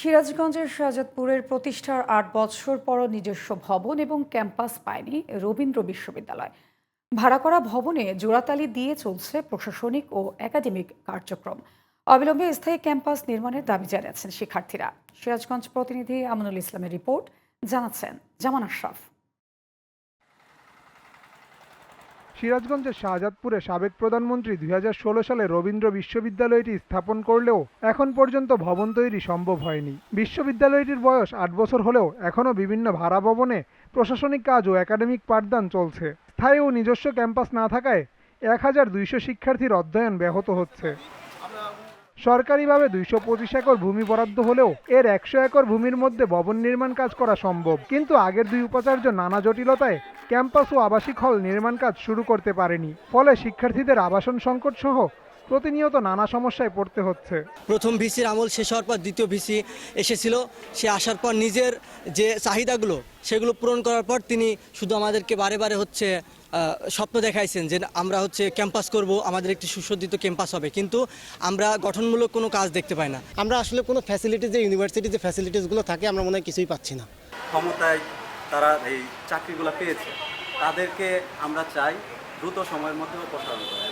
সিরাজগঞ্জের শাহজাদপুরের প্রতিষ্ঠার আট বছর পরও নিজস্ব ভবন এবং ক্যাম্পাস পায়নি রবীন্দ্র বিশ্ববিদ্যালয়। ভাড়া করা ভবনে জোড়াতালি দিয়ে চলছে প্রশাসনিক ও একাডেমিক কার্যক্রম। অবিলম্বে স্থায়ী ক্যাম্পাস নির্মাণের দাবি জানিয়েছেন শিক্ষার্থীরা। সিরাজগঞ্জ প্রতিনিধি আমানুল ইসলামের রিপোর্ট, জানাচ্ছেন জামান আশরাফ সিরাজগঞ্জের শাহজাদপুরে সাবেক প্রধানমন্ত্রী দুই হাজার ষোলো সালে রবীন্দ্র বিশ্ববিদ্যালয়টি স্থাপন করলেও এখন পর্যন্ত ভবন তৈরি সম্ভব হয়নি। বিশ্ববিদ্যালয়টির বয়স আট বছর হলেও এখনও বিভিন্ন ভাড়া ভবনে প্রশাসনিক কাজ ও একাডেমিক পাঠদান চলছে। স্থায়ী ও নিজস্ব ক্যাম্পাস না থাকায় এক হাজার দুইশো শিক্ষার্থীর অধ্যয়ন ব্যাহত হচ্ছে। সরকারিভাবে দুইশো পঁচিশ একর ভূমি বরাদ্দ হলেও এর একশো একর ভূমির মধ্যে ভবন নির্মাণ কাজ করা সম্ভব। কিন্তু আগের দুই উপাচার্য নানা জটিলতায় ক্যাম্পাস ও আবাসিক হল নির্মাণ কাজ শুরু করতে পারেনি। ফলে শিক্ষার্থীদের আবাসন সংকট সহ প্রতিনিয়ত নানা সমস্যায় পড়তে হচ্ছে। প্রথম ভিসির আমল শেষ হওয়ার পর দ্বিতীয় ভিসি এসেছিল। সে আসার পর নিজের যে চাহিদাগুলো সেগুলো পূরণ করার পর তিনি শুধু আমাদেরকে বারে বারে হচ্ছে স্বপ্ন দেখাইছেন যে আমরা হচ্ছে ক্যাম্পাস করব আমাদের একটি সুসজ্জিত ক্যাম্পাস হবে। কিন্তু আমরা গঠনমূলক কোনো কাজ দেখতে পাই না। আমরা আসলে কোনো ফ্যাসিলিটি যে ইউনিভার্সিটি যে ফ্যাসিলিটিসগুলো থাকে আমরা মনে হয় কিছুই পাচ্ছি না। ক্ষমতায় তারা এই চাকরিগুলো পেয়েছে তাদেরকে আমরা চাই দ্রুত সময়ের মধ্যে প্রসারণ করা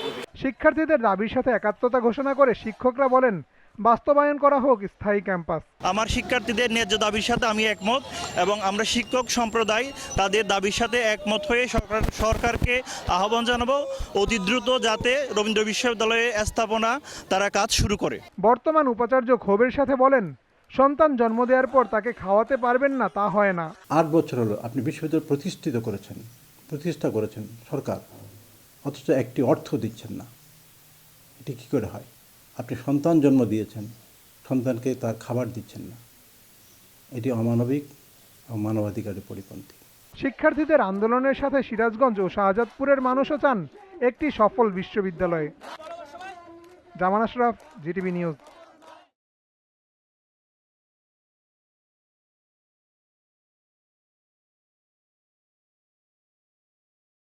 শিক্ষার্থীদের দাবির সাথে একাত্মতা ঘোষণা করে শিক্ষকরা বলেন বাস্তবায়ন করা হোক স্থায়ী ক্যাম্পাস। আমার শিক্ষার্থীদের ন্যায্য দাবির সাথে আমি একমত এবং আমরা শিক্ষক সম্প্রদায় তাদের দাবির সাথে একমত হয়ে সরকার সরকারকে আহ্বান জানাব অতি দ্রুত যাতে রবীন্দ্র বিশ্ববিদ্যালয়ে স্থাপনা তারা কাজ শুরু করে। বর্তমান উপাচার্য ক্ষোভের সাথে বলেন সন্তান জন্ম দেওয়ার পর তাকে খাওয়াতে পারবেন না তা হয় না। আট বছর হলো আপনি বিশ্ববিদ্যালয় প্রতিষ্ঠিত করেছেন প্রতিষ্ঠা করেছেন সরকার অথচ একটি অর্থ দিচ্ছেন না। এটি কী করে হয়? আপনি সন্তান জন্ম দিয়েছেন সন্তানকে তার খাবার দিচ্ছেন না। এটি অমানবিক ও মানবাধিকারের পরিপন্থী। শিক্ষার্থীদের আন্দোলনের সাথে সিরাজগঞ্জ ও শাহজাদপুরের মানুষও চান একটি সফল বিশ্ববিদ্যালয়। Zaman Ashraf GTV news.